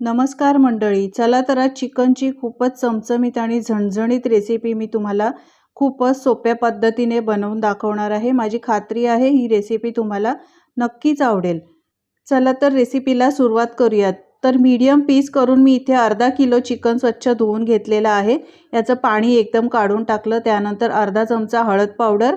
नमस्कार मंडळी चला तर आज चिकनची खूपच चमचमीत आणि झणझणीत रेसिपी मी तुम्हाला खूपच सोप्या पद्धतीने बनवून दाखवणार आहे. माझी खात्री आहे ही रेसिपी तुम्हाला नक्कीच आवडेल. चला तर रेसिपीला सुरुवात करूयात. तर मीडियम पीस करून मी इथे अर्धा किलो चिकन स्वच्छ धुवून घेतलेलं आहे. याचं पाणी एकदम काढून टाकलं त्यानंतर अर्धा चमचा हळद पावडर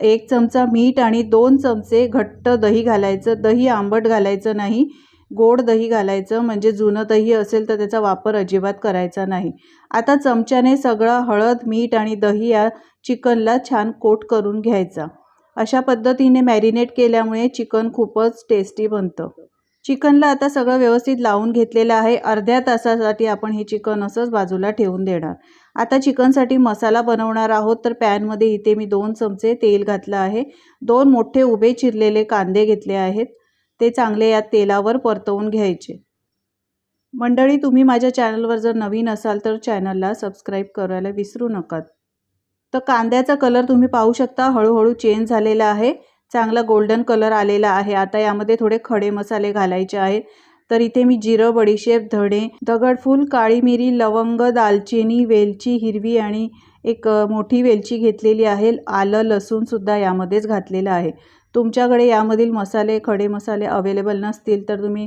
एक चमचा मीठ आणि दोन चमचे घट्ट दही घालायचं. दही आंबट घालायचं नाही. गोड दही घालायचं म्हणजे जुनं दही असेल तर त्याचा वापर अजिबात करायचा नाही. आता चमच्याने सगळं हळद मीठ आणि दही या चिकनला छान कोट करून घ्यायचा. अशा पद्धतीने मॅरिनेट केल्यामुळे चिकन खूपच टेस्टी बनतं. चिकनला आता सगळं व्यवस्थित लावून घेतलेलं आहे. अर्ध्या तासासाठी आपण हे चिकन असंच बाजूला ठेवून देणार. आता चिकनसाठी मसाला बनवणार आहोत तर पॅनमध्ये इथे मी दोन चमचे तेल घातलं आहे. दोन मोठे उभे चिरलेले कांदे घेतले आहेत. ते चांगले या तेलावर परतवून घ्यायचे. मंडळी तुम्ही माझ्या चॅनलवर जर नवीन असाल तर चॅनलला सबस्क्राईब करायला विसरू नका. तर कांद्याचा कलर तुम्ही पाहू शकता. हळूहळू चेंज झालेला आहे. चांगला गोल्डन कलर आलेला आहे. आता यामध्ये थोडे खडे मसाले घालायचे आहेत. तर इथे मी जिरं बडीशेप धणे दगडफूल काळी मिरी लवंग दालचिनी वेलची हिरवी आणि एक मोठी वेलची घेतलेली आहे. आलं लसूणसुद्धा यामध्येच घातलेलं आहे. तुमच्याकडे यामधील मसाले खडे मसाले अवेलेबल नसतील तर तुम्ही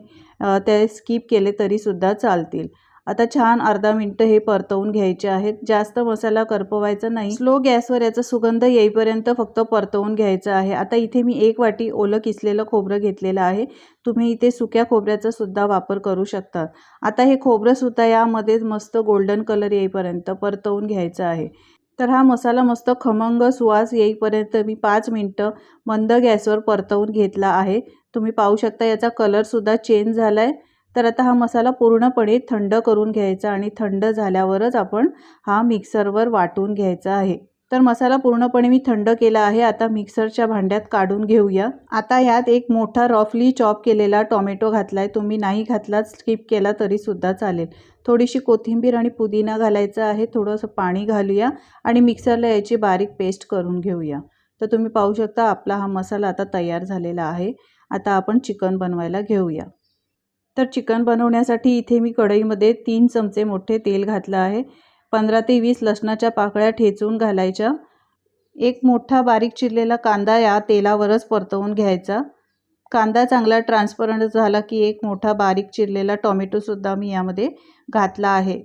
ते स्किप केले तरीसुद्धा चालतील. आता छान अर्धा मिनटं हे परतवून घ्यायचे आहेत. जास्त मसाला करपवायचा नाही. स्लो गॅसवर याचा सुगंध येईपर्यंत फक्त परतवून घ्यायचं आहे. आता इथे मी एक वाटी ओलं किसलेलं खोबरं घेतलेलं आहे. तुम्ही इथे सुक्या खोबऱ्याचा सुद्धा वापर करू शकता. आता हे खोबरंसुद्धा यामध्ये मस्त गोल्डन कलर येईपर्यंत परतवून घ्यायचं आहे. तर हा मसाला मस्त खमंग सुवास येईपर्यंत मी पाच मिनटं मंद गॅसवर परतवून घेतला आहे. तुम्ही पाहू शकता याचा कलरसुद्धा चेंज झाला आहे तर आता हा मसाला पूर्णपणे थंड करून घ्यायचा आणि थंड झाल्यावरच आपण हा मिक्सरवर वाटून घ्यायचा आहे. तर मसाला पूर्णपणे मी थंड केला आहे. आता मिक्सरच्या भांड्यात काढून घेऊया. आता ह्यात एक मोठा रफली चॉप केलेला टॉमॅटो घातला आहे तुम्ही नाही घातला स्किप केला तरीसुद्धा चालेल. थोडीशी कोथिंबीर आणि पुदिना घालायचा आहे. थोडंसं पाणी घालूया आणि मिक्सरला याची बारीक पेस्ट करून घेऊया. तर तुम्ही पाहू शकता आपला हा मसाला आता तयार झालेला आहे. आता आपण चिकन बनवायला घेऊया. तर चिकन बनवण्यासाठी इथे मी कढईमध्ये तीन चमचे मोठे तेल घातलं आहे. पंधरा ते वीस लसणाच्या पाकळ्या ठेचून घालायच्या. एक मोठा बारीक चिरलेला कांदा या तेलावरच परतवून घ्यायचा. कांदा चांगला ट्रान्सपरंट झाला की एक मोठा बारीक चिरलेला टॉमॅटोसुद्धा मी यामध्ये घातला आहे.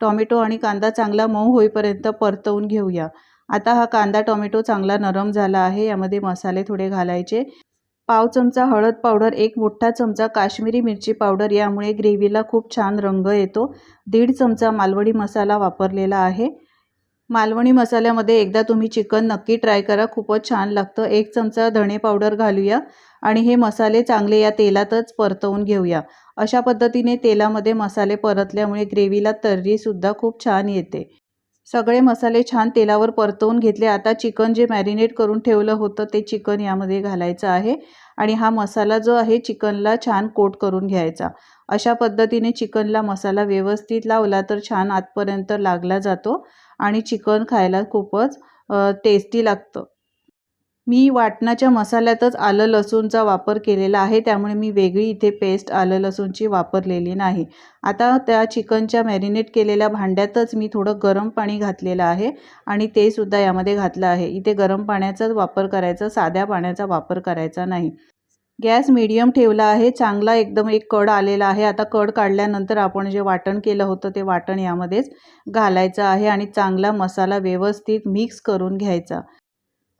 टॉमॅटो आणि कांदा चांगला मऊ होईपर्यंत परतवून घेऊया. आता हा कांदा टॉमॅटो चांगला नरम झाला आहे. यामध्ये मसाले थोडे घालायचे. पाव चमचा हळद पावडर एक मोठा चमचा काश्मीरी मिरची पावडर यामुळे ग्रेव्हीला खूप छान रंग येतो. दीड चमचा मालवणी मसाला वापरलेला आहे. मालवणी मसाल्यामध्ये एकदा तुम्ही चिकन नक्की ट्राय करा खूपच छान लागतं. एक चमचा धणे पावडर घालूया आणि हे मसाले चांगले या तेलातच परतवून घेऊया. अशा पद्धतीने तेलामध्ये मसाले परतल्यामुळे ग्रेव्हीला तर्रीसुद्धा खूप छान येते. सगळे मसाले छान तेलावर परतवून घेतले. आता चिकन जे मॅरिनेट करून ठेवलं होतं ते चिकन यामध्ये घालायचं आहे. आणि हा मसाला जो आहे चिकनला छान कोट करून घ्यायचा. अशा पद्धतीने चिकनला मसाला व्यवस्थित लावला तर छान आतपर्यंत लागला जातो. आणि चिकन खायला खूपच टेस्टी लागतं. मी वाटणाच्या मसाल्यातच आलं लसूणचा वापर केलेला आहे त्यामुळे मी वेगळी इथे पेस्ट आलं लसूणची वापरलेली नाही. आता त्या चिकनच्या मॅरिनेट केलेल्या भांड्यातच मी थोडं गरम पाणी घातलेलं आहे आणि ते सुद्धा यामध्ये घातलं आहे. इथे गरम पाण्याचाच वापर करायचा साध्या पाण्याचा वापर करायचा नाही. गॅस मीडियम ठेवला आहे चांगला एकदम एक कड आलेला आहे. आता कड काढल्यानंतर आपण जे वाटण केलं होतं ते वाटण यामध्येच घालायचं आहे आणि चांगला मसाला व्यवस्थित मिक्स करून घ्यायचा.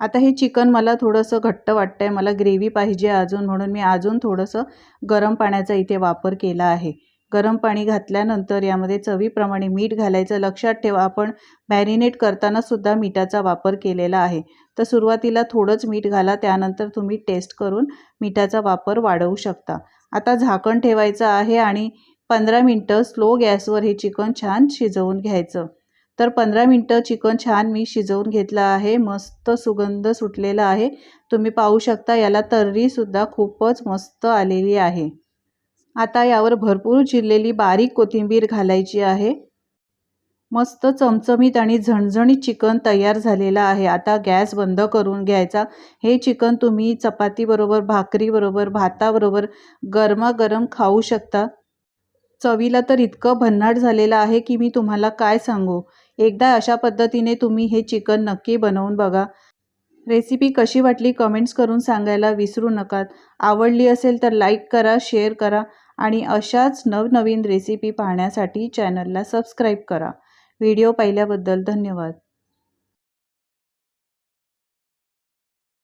आता हे चिकन मला थोडंसं घट्ट वाटतं आहे मला ग्रेव्ही पाहिजे अजून म्हणून मी अजून थोडंसं गरम पाण्याचा इथे वापर केला आहे. गरम पाणी घातल्यानंतर यामध्ये चवीप्रमाणे मीठ घालायचं. लक्षात ठेवा आपण मॅरिनेट करतानासुद्धा मिठाचा वापर केलेला आहे. तर सुरुवातीला थोडंच मीठ घाला त्यानंतर तुम्ही टेस्ट करून मिठाचा वापर वाढवू शकता. आता झाकण ठेवायचं आहे आणि पंधरा मिनटं स्लो गॅसवर हे चिकन छान शिजवून घ्यायचं. तर पंधरा मिनटं चिकन छान मी शिजवून घेतलं आहे. मस्त सुगंध सुटलेला आहे. तुम्ही पाहू शकता याला तर्रीसुद्धा खूपच मस्त आलेली आहे. आता यावर भरपूर चिरलेली बारीक कोथिंबीर घालायची आहे. मस्त चमचमीत आणि झणझणीत चिकन तयार झालेलं आहे. आता गॅस बंद करून घ्यायचा. हे चिकन तुम्ही चपातीबरोबर भाकरीबरोबर भाताबरोबर गरमागरम खाऊ शकता. चवीला तर इतकं भन्नाट झालेलं आहे की मी तुम्हाला काय सांगू? एकदा अशा पद्धतीने तुम्ही हे चिकन नक्की बनवून बघा. रेसिपी कशी वाटली कमेंट्स करून सांगायला विसरू नका आवडली असेल तर लाईक करा शेअर करा आणि अशाच नवनवीन रेसिपी पाहण्यासाठी चॅनलला सबस्क्राईब करा. व्हिडिओ पाहिल्याबद्दल धन्यवाद.